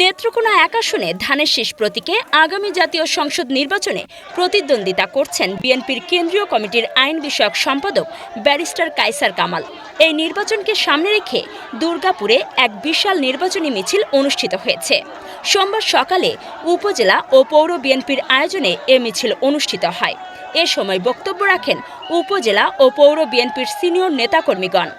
নেত্রকোনা এক আসনে ধানের শীষ প্রতীকে আগামী জাতীয় সংসদ নির্বাচনে প্রতিদ্বন্দ্বিতা করছেন বিএনপির কেন্দ্রীয় কমিটির আইন বিষয়ক সম্পাদক ব্যারিস্টার কাইসার কামাল। এই নির্বাচনকে সামনে রেখে দুর্গাপুরে এক বিশাল নির্বাচনী মিছিল অনুষ্ঠিত হয়েছে। সোমবার সকালে উপজেলা ও পৌর বিএনপির আয়োজনে এ মিছিল অনুষ্ঠিত হয়। এ সময় বক্তব্য রাখেন উপজেলা ও পৌর বিএনপির সিনিয়র নেতাকর্মীগণ।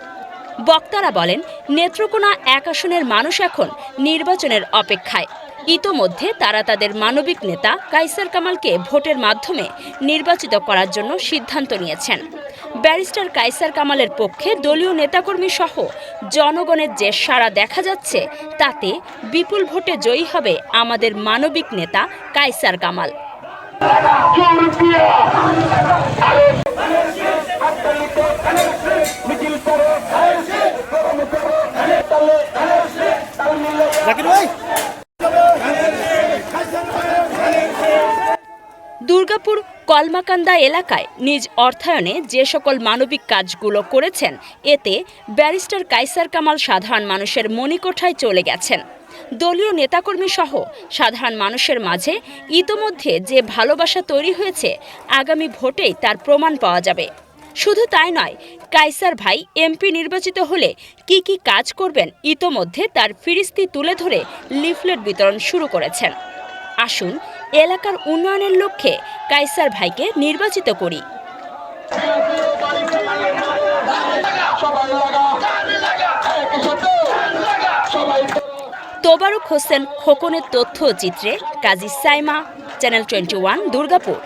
বক্তারা বলেন, নেত্রকোনা এক আসনের মানুষ এখন নির্বাচনের অপেক্ষায়। ইতোমধ্যে তারা তাদের মানবিক নেতা কাইসার কামালকে ভোটের মাধ্যমে নির্বাচিত করার জন্য সিদ্ধান্ত নিয়েছেন। ব্যারিস্টার কাইসার কামালের পক্ষে দলীয় নেতাকর্মী সহ জনগণের যে সাড়া দেখা যাচ্ছে, তাতে বিপুল ভোটে জয়ী হবে আমাদের মানবিক নেতা কাইসার কামাল। দুর্গাপুর কলমাকান্দা এলাকায় নিজ অর্থায়নে যে সকল মানবিক কাজগুলো করেছেন, এতে ব্যারিস্টার কাইসার কামাল সাধারণ মানুষের মণিকোঠায় চলে গেছেন। দলীয় নেতাকর্মী সহ সাধারণ মানুষের মাঝে ইতোমধ্যে যে ভালোবাসা তৈরি হয়েছে, আগামী ভোটেই তার প্রমাণ পাওয়া যাবে। শুধু তাই নয় কাইসার ভাই এমপি নির্বাচিত হলে কি কি কাজ করবেন ইতোমধ্যে তার ফিরিস্তি তুলে ধরে লিফলেট বিতরণ শুরু করেছেন। আসুন এলাকার উন্নয়নের লক্ষ্যে কাইসার ভাইকে নির্বাচিত করি। তোবারক হোসেন, খোকনের তথ্য চিত্রে Kazi Saima, channel twenty one, Durgapur.